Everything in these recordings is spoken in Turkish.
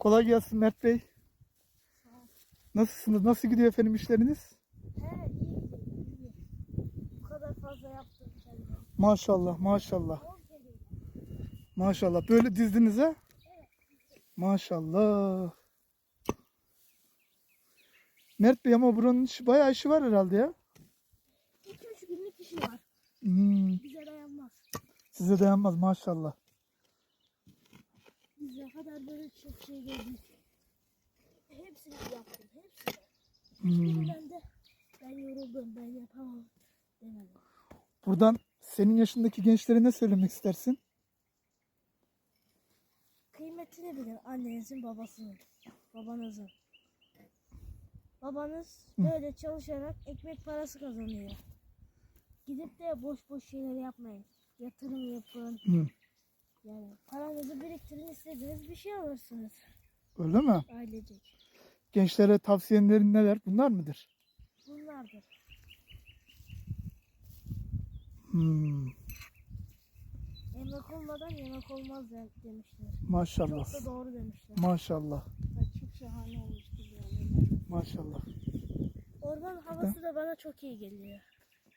Kolay gelsin Mert Bey. Nasılsınız? Nasıl gidiyor efendim işleriniz? He iyi iyi. Bu kadar fazla yaptım. Maşallah, maşallah. Maşallah. Böyle dizdiniz ha? Maşallah. Mert Bey ama buranın işi, bayağı işi var herhalde ya. 2-3 günlük işi var. Hmm, Bize dayanmaz. size dayanmaz maşallah. Ne kadar böyle çok şey gördük. Hepsini yaptım. Hepsini. Hmm. Birinden de ben yoruldum ben yapamam demedim. Buradan senin yaşındaki gençlere ne söylemek istersin? Kıymetini bilin annenizin babasının. Babanızın. Babanız böyle çalışarak ekmek parası kazanıyor. Gidip de boş boş şeyler yapmayın. Yatırım yapın. Hı. Yani paranızı biriktirin istediğiniz bir şey alırsınız Öyle mi? ailecek. Gençlere tavsiyelerin neler? Bunlar mıdır? Bunlardır. Hmm, Emek olmadan yemek olmaz de- demişler. maşallah. Çok da doğru demişler. Maşallah. Çok şahane olmuştu yani. Maşallah. Orman havası da bana çok iyi geliyor.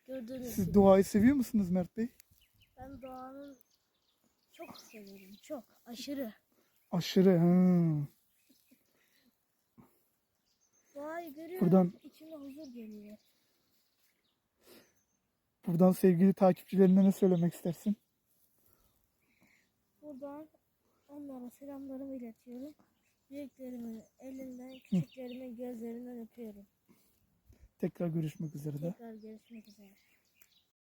Gördüğünüz Siz gibi. doğayı seviyor musunuz Mert Bey? Ben doğanın çok severim. Çok. Aşırı. Aşırı. Hı. Doğayı görüyorum. Buradan- içime huzur geliyor. Buradan sevgili takipçilerine ne söylemek istersin? Buradan onlara selamlarımı iletiyorum. Büyüklerimin elinden, küçüklerimin gözlerinden öpüyorum. Tekrar görüşmek üzere de. Tekrar görüşmek üzere.